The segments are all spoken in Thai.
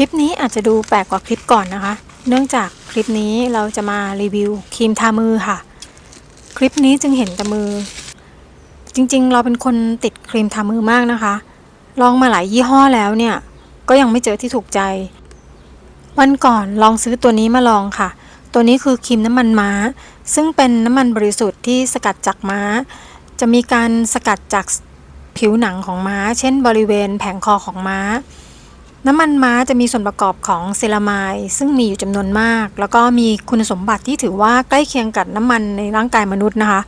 คลิปนี้อาจจะดูแปลกกว่าคลิปก่อนนะคะ เนื่องจากคลิปนี้เราจะมารีวิวครีมทามือค่ะ คลิปนี้จึงเห็นแต่มือ จริงๆ เราเป็นคนติดครีมทามือมากนะคะ ลองมาหลายยี่ห้อแล้วเนี่ย ก็ยังไม่เจอที่ถูกใจ วันก่อนลองซื้อตัวนี้มาลองค่ะ ตัวนี้คือครีมน้ำมันม้า ซึ่งเป็นน้ำมันบริสุทธิ์ที่สกัดจากม้า จะมีการสกัดจากผิวหนังของม้า เช่น บริเวณแผงคอของม้า น้ำมันม้าจะมีส่วนประกอบของเซรามายซึ่งมีอยู่จำนวนมาก แล้วก็มีคุณสมบัติที่ถือว่าใกล้เคียงกับน้ำมันในร่างกายมนุษย์นะคะ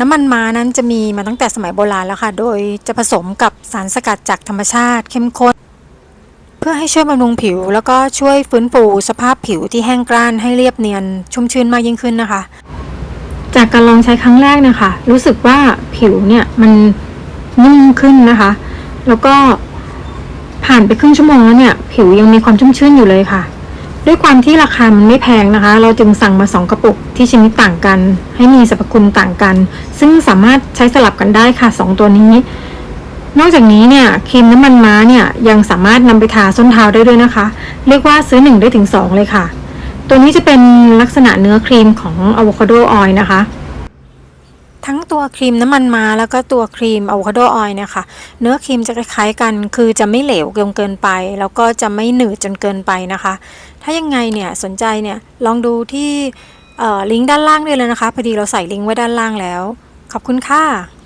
น้ำมันม้านั้นจะมีมาตั้งแต่สมัยโบราณแล้วค่ะ โดยจะผสมกับสารสกัดจากธรรมชาติเข้มข้น เพื่อให้ช่วยบำรุงผิว แล้วก็ช่วยฟื้นฟูสภาพผิวที่แห้งกร้านให้เรียบเนียน ชุ่มชื้นมากยิ่งขึ้นนะคะ จากการลองใช้ครั้งแรกนะคะรู้สึกว่าผิวเนี่ยมันนุ่มขึ้นนะคะ แล้วก็ ผ่านไปครึ่งชั่วโมงแล้วเนี่ย ผิวยังมีความชุ่มชื้นอยู่เลยค่ะ ด้วยความที่ราคามันไม่แพงนะคะ เราจึงสั่งมาสองกระปุกที่ชนิดต่างกัน ให้มีสรรพคุณต่างกัน ซึ่งสามารถใช้สลับกันได้ค่ะสองตัวนี้ นอกจากนี้เนี่ยครีมน้ำมันม้าเนี่ยยังสามารถนำไปทาส้นเท้าได้ด้วยนะคะ เรียกว่าซื้อหนึ่งได้ถึงสองเลยค่ะ ตัวนี้จะเป็นลักษณะเนื้อครีมของอะโวคาโดออยล์นะคะ ทั้งตัวครีมน้ำมันมาแล้วก็ตัวครีมอะโวคาโดออยล์เนี่ยค่ะเนื้อครีมจะคล้ายๆกัน คือจะไม่เหลวจนเกินไป แล้วก็จะไม่หนืดจนเกินไปนะคะ ถ้ายังไงเนี่ยสนใจเนี่ยลองดูที่ลิงก์ด้านล่างได้เลยนะคะพอดีเราใส่ลิงก์ไว้ด้านล่างแล้ว ขอบคุณค่ะ